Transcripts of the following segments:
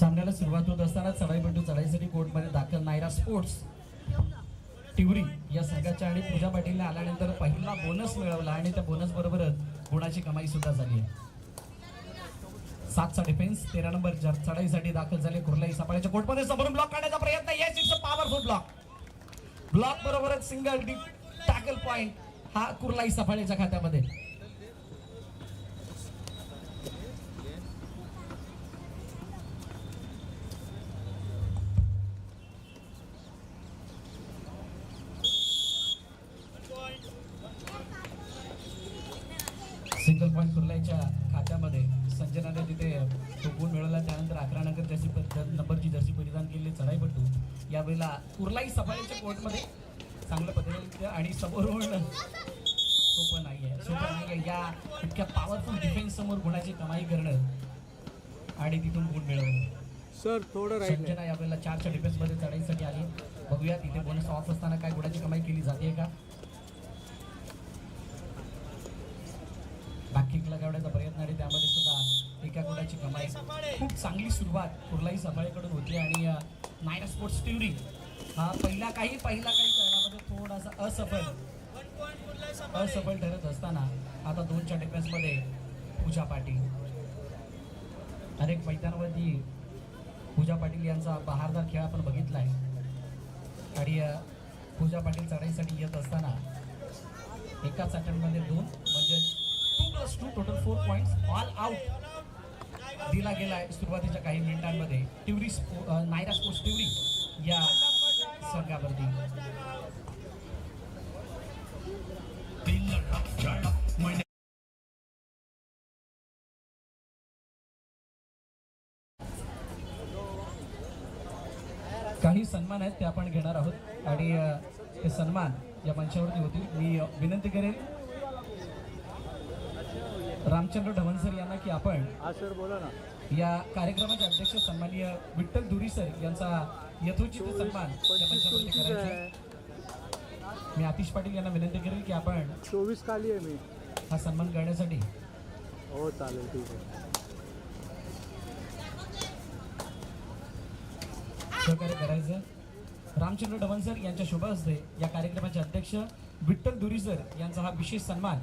सामन्याला सुरुवात होत असताना चढाई बंडू चढाईसाठी कोर्टमध्ये दाखल नायरा स्पोर्ट्स. टिवरी या संघाच्या आणि पूजा पाटीलने आल्यानंतर पहिला बोनस मिळवला आणि त्या बोनस बरोबरच गुणाची कमाई सुद्धा झाली आहे. सातचा डिफेन्स तेरा नंबर चढाईसाठी दाखल झाले कुर्लाई सापळ्याच्या कोर्टमध्ये. समोरून ब्लॉक काढण्याचा प्रयत्न yes it's a powerful block block बरोबरच सिंगल टॅकल पॉइंट हा कुर्लाई सफाळेच्या खात्यामध्ये. या इतक्या पॉवरफुल डिफेन्स समोर गुणाची कमाई करणं आणि तिथून गुण मिळवणं. सर थोडं संजना यावेळेला चारच्या डिफेन्समध्ये चढाईसाठी आली. बघूया तिथे बोनस ऑफ असताना काय गुणाची कमाई केली जाते का? बॅकिंग लगावण्याचा प्रयत्न आणि त्यामध्ये सुद्धा एका गुणाची कमाई. खूप चांगली सुरुवात कुर्लाई सफाळेकडून होती आणि नायरा स्पोर्ट्स ट्युरी हा पहिला काही पहिला काही चरणामध्ये थोडासा असफल असफल ठरत असताना आता दोनच्या डिफेन्समध्ये पूजा पाटील. अनेक मैदानावरती पूजा पाटील यांचा बहारदार खेळ आपण बघितला आहे आणि पूजा पाटील चढाईसाठी येत असताना एकाच अटेम्प्टमध्ये दोन म्हणजे two plus two total four points all out दिला गेला आहे सुरुवातीच्या काही मिनिटांमध्ये. टिवरी स्पो नायरा स्पोर्ट्स टिवरी या संघावरती काही सन्मान आहेत ते आपण घेणार आहोत. आणि ते सन्मान या मंचावरती होतील. मी विनंती करेन रामचंद्र ढवणसर यांना की आपण सर बोला ना. या कार्यक्रमाचे अध्यक्ष सन्माननीय विठ्ठल दुरी सर यांचा यथोचित सन्मान या मंचावरती करायचा. मी आतिश पाटील यांना विनंती करेन की आपण चोवीस खाली आहे मी. हा सन्मान करण्यासाठी हो चालेल ठीक आहे. सहकार्य करायचं. रामचंद्र डवणसर यांच्या शुभ हस्ते या कार्यक्रमाचे अध्यक्ष विठ्ठल दुरीसर यांचा हा विशेष सन्मान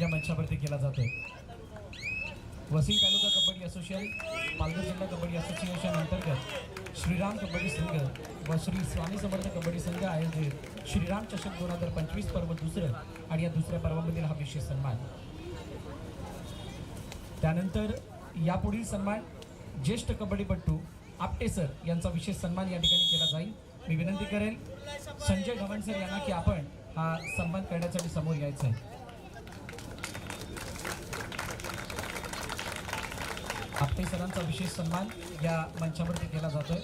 या मंचावरती केला जातोय. वसई तालुका कबड्डी असोसिएशन पालघर जिल्हा कबड्डी असोसिएशन अंतर्गत श्रीराम कबड्डी संघ व श्री स्वामी समर्थ कबड्डी संघ आयोजित श्रीराम चषक दोन हजार पंचवीस पर्व दुसरं आणि या दुसऱ्या पर्वामधील हा विशेष सन्मान. त्यानंतर यापुढील सन्मान ज्येष्ठ कबड्डीपट्टू आपटे सर यांचा विशेष सन्मान या ठिकाणी केला जाईल. मी विनंती करेन संजय ढवण सर यांना की आपण हा सन्मान करण्यासाठी समोर यायचं आहे. आपटे सरांचा विशेष सन्मान या मंचावरती केला जातोय.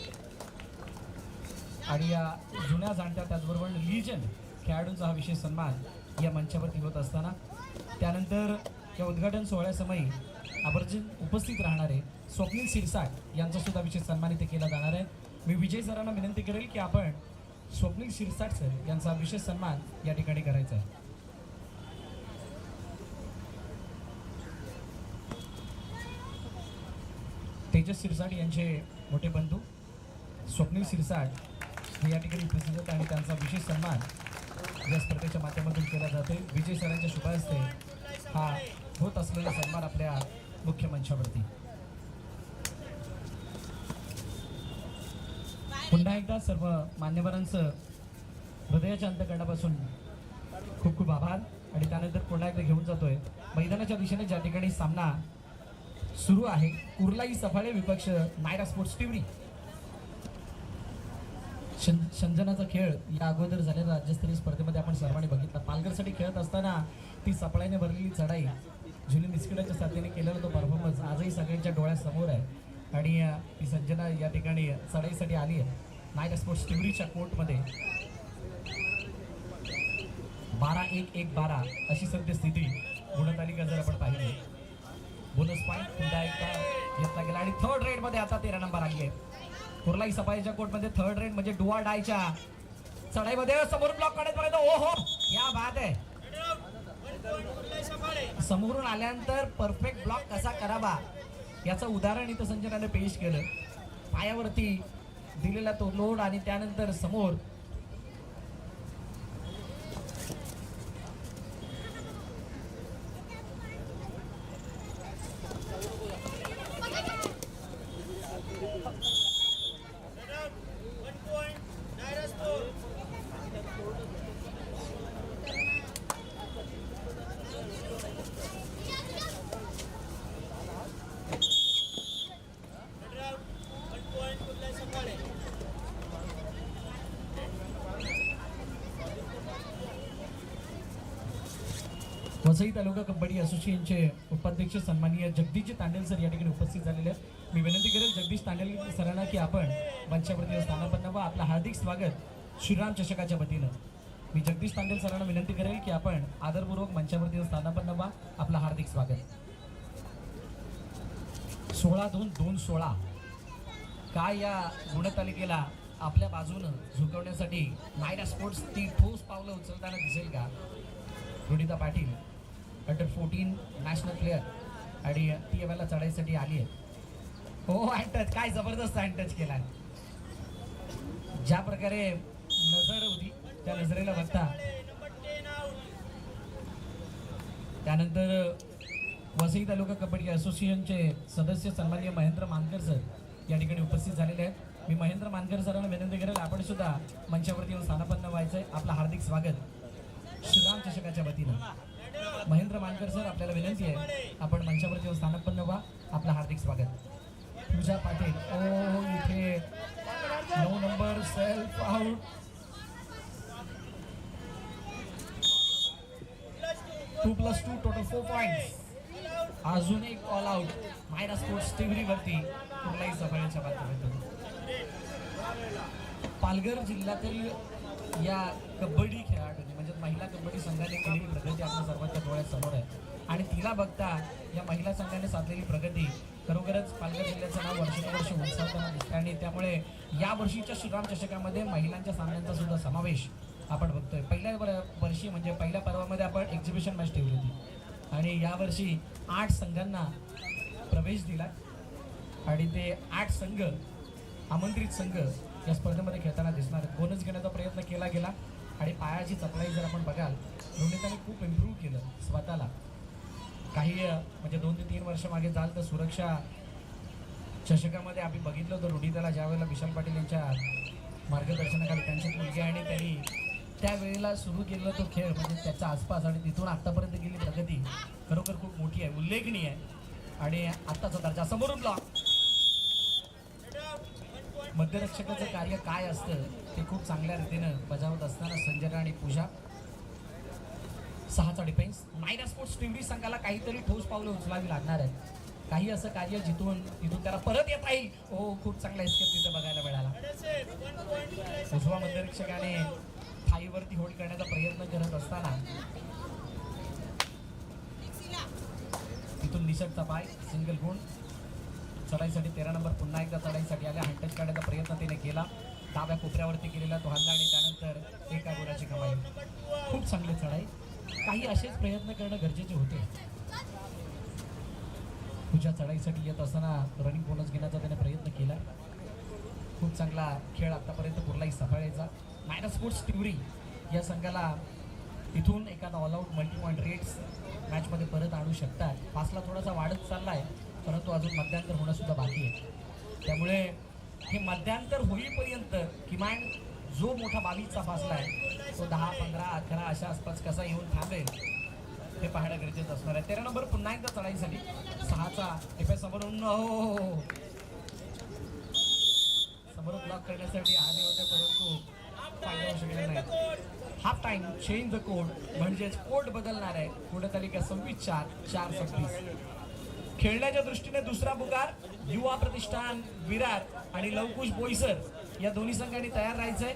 आणि या जुन्या जाणत्या त्याचबरोबर लिजन खेळाडूंचा हा विशेष सन्मान या मंचावरती होत असताना त्यानंतर या उद्घाटन सोहळ्यासमयी आवर्जून उपस्थित राहणारे स्वप्नील शिरसाट यांचा सुद्धा विशेष सन्मान इथे केला जाणार आहे. मी विजय सरांना विनंती करेल की आपण स्वप्नील शिरसाट सर यांचा विशेष सन्मान या ठिकाणी करायचा आहे. तेजस सिरसाट यांचे मोठे बंधू स्वप्नील सिरसाट हे या ठिकाणी उपस्थित आहेत आणि त्यांचा विशेष सन्मान या स्पर्धेच्या माध्यमातून केला जाते. विजय सरांच्या शुभास्ते हा होत असलेला सन्मान आपल्या मुख्य मंचावरती. पुन्हा एकदा सर्व मान्यवरांचं हृदयाच्या अंतकरणापासून खूप खूप आभार. आणि त्यानंतर पुन्हा एकदा घेऊन जातोय. मैदानाच्या दिशेने ज्या ठिकाणी सामना सुरू आहे कुर्लाई सफाळे विपक्ष नायरा स्पोर्ट्स टिवरी शंजनाचा खेळ या अगोदर झालेल्या राज्यस्तरीय स्पर्धेमध्ये आपण सर्वांनी बघितला. पालघरसाठी खेळत असताना ती सफळाईने भरलेली चढाई जुनी निस्किडाच्या साथीने केलेला तो परफॉर्मन्स आजही सगळ्यांच्या डोळ्यासमोर आहे. आणि ती संजना या ठिकाणी चढाईसाठी आली आहे. नायरा स्पोर्ट्स टिवरीच्या कोर्टमध्ये बारा एक एक बारा अशी सद्यस्थिती गुणतालिका जर आपण पाहिली. बोनस पॉईंट पुन्हा एकदा घेतला गेला आणि थर्ड रेडमध्ये आता तेरा नंबर आली आहे. कुर्लाई सफाईच्या कोर्टमध्ये थर्ड रेड म्हणजे डुआ डायच्या चढाईमध्ये समोर ब्लॉक काढायचं ओ हो या बात आहे. समोरून आल्यानंतर परफेक्ट ब्लॉक कसा करावा? याचं उदाहरण इथं संजनाने पेश केलं. पायावरती दिलेला तो लोड आणि त्यानंतर समोर वसई तालुका कबड्डी असोसिएशनचे उपाध्यक्ष सन्माननीय जगदीश तांडेल सर या ठिकाणी उपस्थित झालेले आहेत. मी विनंती करेल जगदीश तांडेल सरांना की आपण मंचावरती स्थानापन्न व आपलं हार्दिक स्वागत श्रीराम चषकाच्या वतीनं. मी जगदीश तांडेल सरांना विनंती करेल की आपण आदरपूर्वक मंचावरती स्थानापन्न व्हा. आपलं हार्दिक स्वागत. सोळा दोन दोन सोळा. काय या गुणतालिकेला आपल्या बाजूनं झुकवण्यासाठी नायरा स्पोर्ट्स ती ठोस पावलं उचलताना दिसेल का? Runita Patil. Under fourteen national player आणि ती एवढ्याला चढाईसाठी आली आहे. हो टच काय जबरदस्त टच केला. ज्या प्रकारे नजर होती त्या नजरेला बघता. त्यानंतर वसई तालुका कबड्डी असोसिएशनचे सदस्य सन्मान्य महेंद्र मानकर सर या ठिकाणी उपस्थित झालेले आहेत. मी महेंद्र मानकर सरांना विनंती करेल आपण सुद्धा मंचावरती येऊन स्थानापन्न व्हायचंय. आपलं हार्दिक स्वागत. श्रीराम चषकाच्या वतीनं. महेंद्र मानकर सर आपल्याला विनंती आहे. आपण मंचावरती येऊन पण व्हा आपलं हार्दिक स्वागत. पूजा पाटील ओ इथे. नऊ number self out two plus two total four point अजून एक ऑल आउट मायरा स्पोर्ट्स टीव्हीवरती कुठल्याही सफाईच्या माध्यमातून. पालघर जिल्ह्यातील या कबड्डी खेळाडूंनी म्हणजे महिला कबड्डी संघाने केलेली प्रगती आपल्या सर्वांच्या डोळ्यासमोर आहे. आणि तिला बघता या महिला संघाने साधलेली प्रगती खरोखरच पालघर जिल्ह्याचं नाव वर्षानुवर्ष उंचावताना दिसते आणि त्यामुळे या वर्षीच्या श्रीराम चषकामध्ये महिलांच्या सामन्यांचा सुद्धा समावेश आपण बघतोय. पहिल्या वर्षी म्हणजे पहिल्या पर्वामध्ये आपण एक्झिबिशन मॅच ठेवली होती. आणि यावर्षी आठ संघांना प्रवेश दिला आणि ते आठ संघ आमंत्रित संघ या स्पर्धेमध्ये खेळताना दिसणार आहेत. बोनस घेण्याचा प्रयत्न केला गेला आणि पायाची चपलाई जर आपण बघाल रोनिताने खूप इम्प्रूव्ह केलं स्वतःला. काही म्हणजे दोन ते तीन वर्ष मागे जाल तर सुरक्षा चषकामध्ये आम्ही बघितलं होतं रोनिताला ज्या वेळेला विशाल पाटील यांच्या मार्गदर्शनाखाली त्यांची मुलगी आणि त्यांनी त्यावेळेला सुरू केलेला तो खेळ म्हणजे त्याच्या आसपास आणि तिथून आत्तापर्यंत गेली प्रगती खरोखर खूप मोठी आहे उल्लेखनीय आहे. आणि आत्ताचा दर्जा समोरून ब्लॉक मध्यरक्षकाचं कार्य काय असतं ते खूप चांगल्या रीतीनं बजावत असताना संजना आणि पूजा. सहाचा डिफेन्स नायरा स्पोर्ट्स टिवरी संघाला काहीतरी ठोस पावलं उचलावी लागणार आहे काही असं कार्य जिथून तिथून त्याला परत येत येईल. हो खूप चांगला एस्केप तिथं बघायला मिळाला. उजवा मध्यरक्षकाने थाईवरती होल्ड करण्याचा प्रयत्न करत असताना तिथून निसटचा पाय सिंगल गुण चढाईसाठी तेरा नंबर पुन्हा एकदा चढाईसाठी आल्या हँडटच काढायचा प्रयत्न तिने केला. डाव्या कोपऱ्यावरती केलेला तो हल्ला आणि त्यानंतर एका गोराची कमाई. खूप चांगली चढाई. काही असेच प्रयत्न करणं गरजेचे होते. तुझ्या चढाईसाठी येत असताना रनिंग बोनस घेण्याचा त्याने प्रयत्न केला. खूप चांगला खेळ आतापर्यंत कुठलाही सांभाळायचा. मायनस स्पोर्ट्स टिवरी या संघाला तिथून एखादा all out multi point raids मॅचमध्ये परत आणू शकतात. पासला थोडासा वाढत चालला आहे परंतु अजून मध्यांतर होणं सुद्धा बाकी आहे. त्यामुळे हे मध्यांतर होईपर्यंत किमान जो मोठा बावीसचा फासला आहे तो दहा पंधरा अकरा अशा आसपास कसा येऊन थांबेल हे पाहणं गरजेचं असणार आहे. तेरा नंबर पुन्हा एकदा चढाईसाठी सहाचा एफ समोरून हो, हो, हो, हो. समोरून ब्लॉक करण्यासाठी आले होते परंतु फायदा होऊ शकले नाही. Half time change the code म्हणजेच कोड बदलणार आहे. कुठेतरी का सव्वीस चार चार सव्वीस. खेळण्याच्या दृष्टीने दुसरा पुकार युवा प्रतिष्ठान विरार आणि लवकुश बोईसर या दोन्ही संघांनी तयार राहायचंय.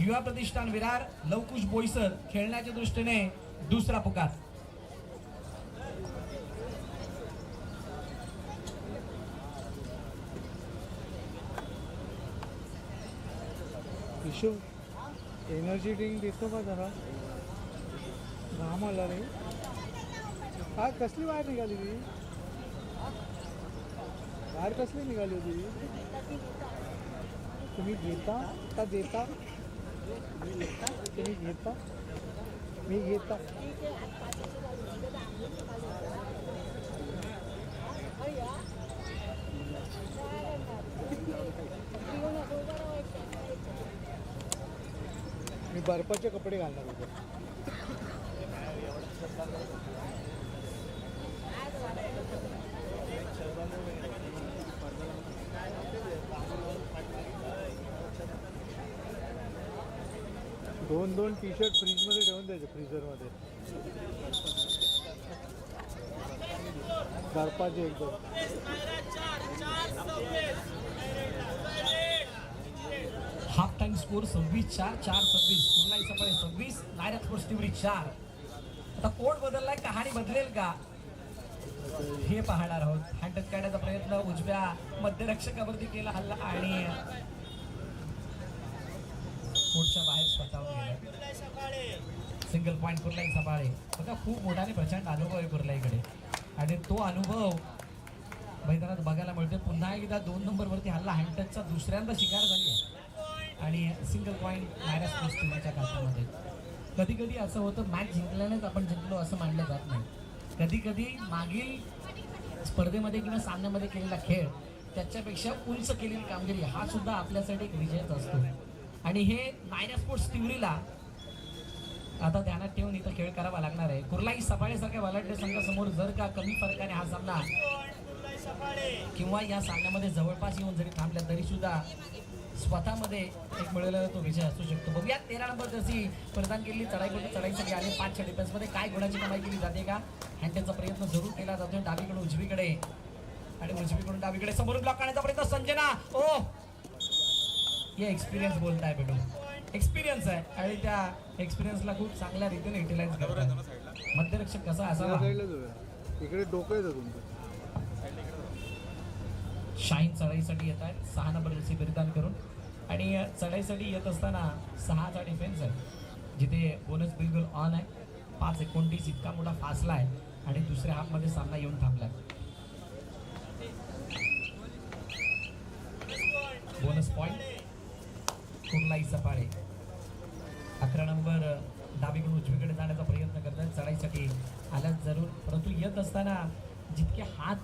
युवा प्रतिष्ठान विरार लवकुश बोईसर खेळण्याच्या दृष्टीने दुसरा पुकार. एनर्जी ड्रिंक देतो का जरा. घाम आला रे. हा कसली वायर निघाली ती कार कसली निघाली होती? तुम्ही घेता का देता? तुम्ही घेता? मी घेता. मी बर्फाचे कपडे घालणार होते. दोन दोन टी शर्ट फ्रीजमध्ये ठेवून द्यायचे फ्रीझरमध्ये बर्फाचे एकदम. हाफ टाइम स्कोर सव्वीस चार चार सव्वीस. कुर्लाई सफळे सव्वीस नायरा स्पोर्ट्स टिवरी चार. आता कोण बदललाय? कहाणी बदलेल का? हे पाहणार आहोत. हँड टच करण्याचा प्रयत्न उजव्या मध्यरक्षकावरती केला हल्ला आणि पुढच्या बाहेर स्वतःवर सिंगल पॉईंट कुर्लाई सफाळे बघा खूप मोठाने प्रचंड अनुभव आहे कुर्लाईकडे. आणि तो अनुभव मैदानात बघायला मिळते पुन्हा एकदा दोन नंबरवरती हल्ला. हँडटचचा दुसऱ्यांदा शिकार झाली आहे. आणि सिंगल पॉईंट मायनस स्पोर्ट्स टीमच्या खात्यामध्ये कधी कधी असं होतं मॅच जिंकल्यानेच आपण जिंकलो असं मानलं जात नाही. कधी कधी मागील स्पर्धेमध्ये किंवा सामन्यामध्ये केलेला खेळ त्याच्यापेक्षा उंच केलेली कामगिरी हा सुद्धा आपल्यासाठी एक विजयच असतो. आणि हे नायरा स्पोर्ट्स टिवरीला आता ध्यानात ठेवून इथं खेळ करावा लागणार आहे. कुर्लाई सफाळेसारख्या बलाढ्य संघासमोर जर का कमी फरकाने हा सामना किंवा या सामन्यामध्ये जवळपास येऊन जरी थांबल्या तरी सुद्धा स्वतःमध्ये एक मिळवलेला तो विजय असू शकतो. बघूया तेरा नंबर जशी प्रदान केलेली चढाई करून चढाईसाठी आले पाचच्या डिफेन्समध्ये काय गुणाची कमाई केली जाते का? आणि त्यांचा प्रयत्न जरूर केला जातो डावीकडून उजवीकडे. आणि उजवीकडून डावीकडे समोरून ब्लॉक करण्याचा प्रयत्न. संजना ओ! हे एक्सपिरियन्स बोलताय बेटू. एक्सपिरियन्स आहे. आणि त्या एक्सपिरियन्सला खूप चांगल्या रीतीने युटिलाइज करतात मध्यरक्षक कसा असावा? इकडे डोकं येतं तुमचं. शाईन चढाईसाठी येत आहेत सहा नंबर जशी परिधान करून. आणि चढाईसाठी येत असताना सहाचा डिफेन्स आहे. जिथे बोनस बिलकुल ऑन आहे. पाच एकोणतीस इतका मोठा फासला आहे. आणि दुसऱ्या हाफमध्ये सामना येऊन थांबला बोनस पॉईंट कुर्लाई सफाळे. अकरा नंबर डावीकडून उजवीकडे जाण्याचा प्रयत्न करतात चढाईसाठी आल्याच जरूर. परंतु येत असताना जितके हात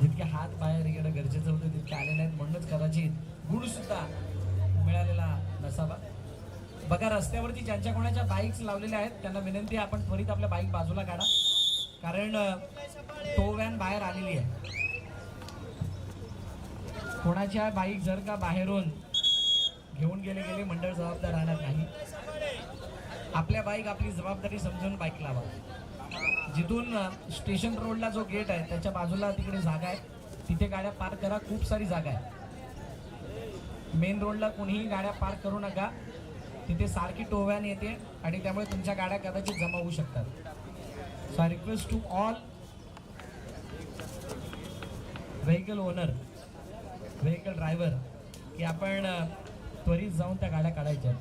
जितके हात बाहेर येणं गरजेचं होतं तितके आले नाहीत म्हणूनच कदाचित गुण सुद्धा मिळालेला नसावा. बघा रस्त्यावरती ज्यांच्या कोणाच्या बाईक्स लावलेल्या आहेत त्यांना विनंती आहे आपण त्वरित आपल्या बाईक बाजूला काढा. कारण तो व्हॅन बाहेर आलेली आहे. कोणाच्या बाईक जर का बाहेरून घेऊन गेले गेले मंडळ जबाबदार राहणार नाही. आपल्या बाईक आपली जबाबदारी समजून बाईक लावा. जिथून स्टेशन रोडला जो गेट आहे त्याच्या बाजूला तिकडे जागा आहे. तिथे गाड्या पार्क करा खूप सारी जागा आहे. मेन रोडला कोणीही गाड्या पार्क करू नका. तिथे सारखी टोव्यान येते आणि त्यामुळे तुमच्या गाड्या कदाचित जमा होऊ शकतात. So I request to all vehicle owner vehicle driver की आपण त्वरित जाऊन त्या गाड्या काढायच्या.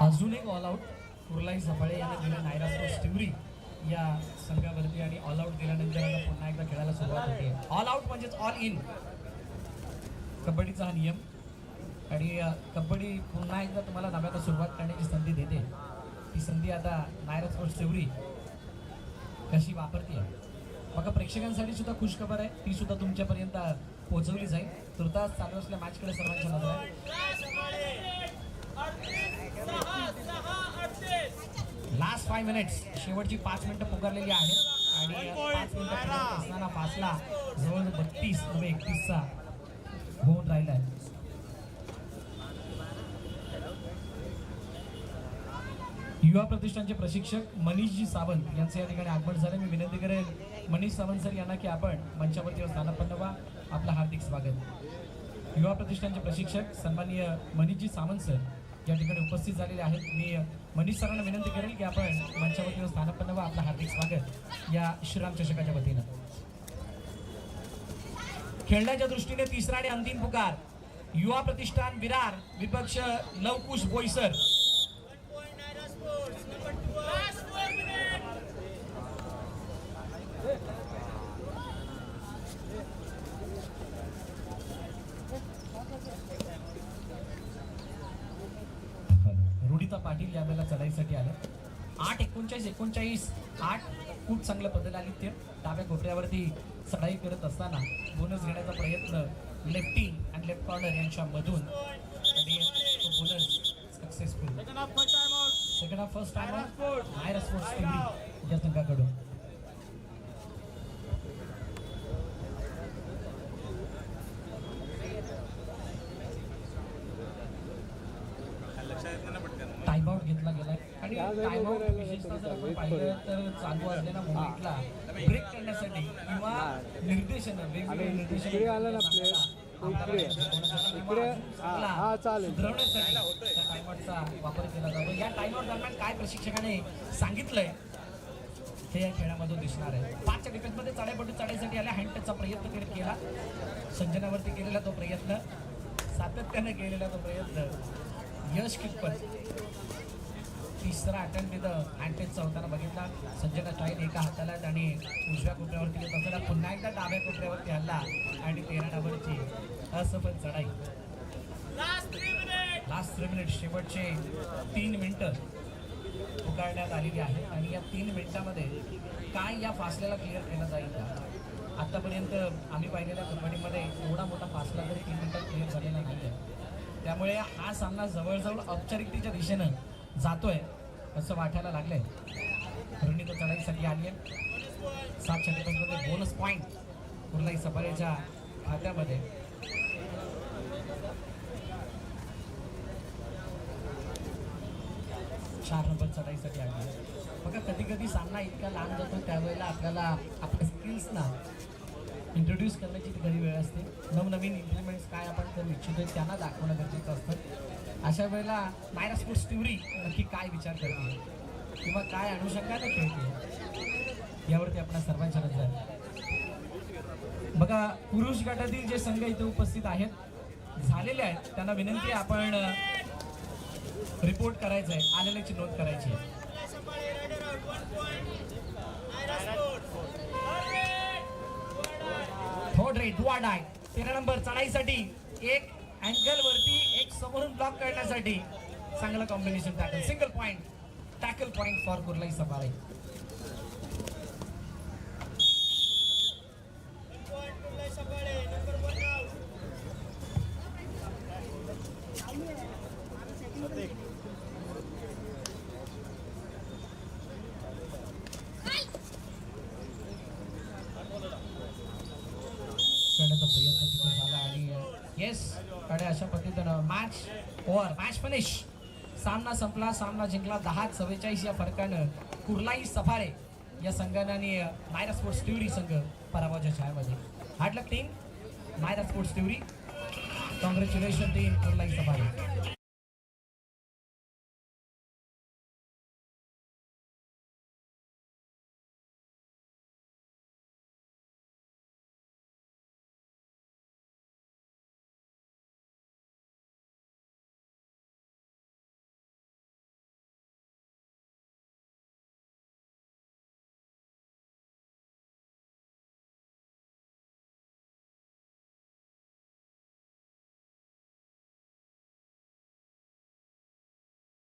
अजून एक ऑल आऊट कुर्लाई सफाळे यांनी दिला नायरा स्पोर्ट्स टिवरी या संघावरती आणि ऑल आऊट दिल्यानंतर पुन्हा एकदा खेळायला सुरुवात होते. ऑल आऊट म्हणजेच ऑल इन कबड्डीचा हा नियम. आणि कबड्डी पुन्हा एकदा तुम्हाला नव्याला सुरुवात करण्याची संधी देते. ती संधी आता नायरा स्पोर्ट्स टिवरी कशी वापरते बघा प्रेक्षकांसाठी सुद्धा खुशखबर आहे. ती सुद्धा तुमच्यापर्यंत पोहोचवली जाईल. तुर्तास चालू असल्या मॅचकडे सर्वांच्या नजर आहे लास्ट फाय मिनिट्स शेवटची पाच मिनिटं पुकारलेली आहेत. आणि पाच मिनिटं असताना फासला जवळ बत्तीस नव्हे एकतीसचा होऊन राहिला आहे. युवा प्रतिष्ठानचे प्रशिक्षक मनीषजी सावंत यांचे या ठिकाणी आगमन झाले. मी विनंती करेन मनीष सावंत सर यांना की आपण मंचावरती स्थानापन्न व्हा. आपलं हार्दिक स्वागत. युवा प्रतिष्ठानचे प्रशिक्षक सन्माननीय मनीषजी सावंत सर या ठिकाणी उपस्थित झालेले आहेत. मी मनीष सरांना विनंती करेल की आपण मंचावरती स्थानापन्न व आपलं हार्दिक स्वागत या श्रीराम चषकाच्या वतीनं. खेळण्याच्या दृष्टीने तिसरा आणि अंतिम पुकार युवा प्रतिष्ठान विरार विपक्ष लवकुश बोईसर चढाईसाठी आले. आठ एकोणचाळीस एकोणचाळीस. आठ खूप चांगलं बदल आली ते डाव्या कोपऱ्यावरती चढाई करत असताना बोनस घेण्याचा प्रयत्न लेफ्टी आणि लेफ्ट कॉर्नर यांच्या मधून आणि तो bonus successful second half first time Naira sports या संघाकडून. टाइम आउट घेतला गेलाय. आणि या जागी टाइम आउट उभं राहिलं विशेषतः जर आपण पाहिलं. तर चालू असलेल्या मोमेंटला ब्रेक करण्यासाठी किंवा निर्देशन वेगवेगळे निर्देशन इकडे हा, चालेल. सुधारण्यासाठी त्या टाइमआउटचा वापर केला जातो. या टाइमआउट दरम्यान काय प्रशिक्षकाने सांगितलंय ते या खेळामधून दिसणार आहे. पाचच्या डिफेन्समध्ये चढाईपटू चढाईसाठी आल्या हँड टचचा प्रयत्न केला. संजनावरती केलेला तो प्रयत्न सातत्याने केलेला तो प्रयत्न. यश कितपत तिसरा अटेम्प्ट तिथं हँडटेचचा होताना बघितला. संजना टाईन एका हाताला आणि उजव्या कोपऱ्यावरती येत असताना पुन्हा एकदा डाव्या कोपऱ्यावरती हल्ला आणि तेरा तेराडावरची असफल चढाई. लास्ट थ्री मिनिट शेवटचे तीन मिनटं पुकारण्यात आलेली आहे आणि या तीन मिनिटामध्ये काय या फासल्याला क्लिअर केलं जाईल का? आतापर्यंत आम्ही पाहिलेल्या कंपनीमध्ये एवढा मोठा फासला तरी तीन मिनटात क्लिअर झालेला नाही आहे त्यामुळे हा सामना जवळजवळ औपचारिकतेच्या दिशेनं जातोय असं वाटायला लागलंय. रणित चढाईसाठी आली आहे. सात मध्ये बोनस पॉईंट कुर्लाई सफारीच्या खात्यामध्ये चार नंबर चढाईसाठी आली आहे. बघा कधी कधी सामना इतका लांब जातो त्यावेळेला आपल्याला आपल्या स्किल्सना इंट्रोड्यूस करण्याची घरी वेळ असते. नवनवीन इम्प्लिमेंट्स काय आपण करू इच्छितो त्यांना दाखवणं गरजेचं असतं. अशा वेळेला मायरा स्पोर्ट्स टिवरी नक्की काय विचार करते किंवा काय अनुषंगाने खेळते यावरती आपल्या सर्वांच्या नजर आहे. बघा पुरुष गटातील जे संघ इथे उपस्थित आहेत झालेले आहेत. त्यांना विनंती आपण रिपोर्ट करायचं आहे आलेल्याची नोंद करायची आहे. थोड रे डाय. तेरा नंबर चढाईसाठी एक अँगल वरती एक समोरून ब्लॉक करण्यासाठी चांगलं combination tackle single point tackle point for Kurlai Safale. करण्याचा प्रयत्न तिथे झाला आणि येस कडे अशा पद्धतीनं मॅच ओव्हर मॅच फिनिश सामना संपला सामना जिंकला. दहा चव्वेचाळीस या फरकानं कुर्लाई सफारे या संघानं आणि मायरा स्पोर्ट्स टिवरी संघ पराभवाच्या छायामध्ये. Hard luck team Maira sports Tiwari congratulation team Kurlai Safare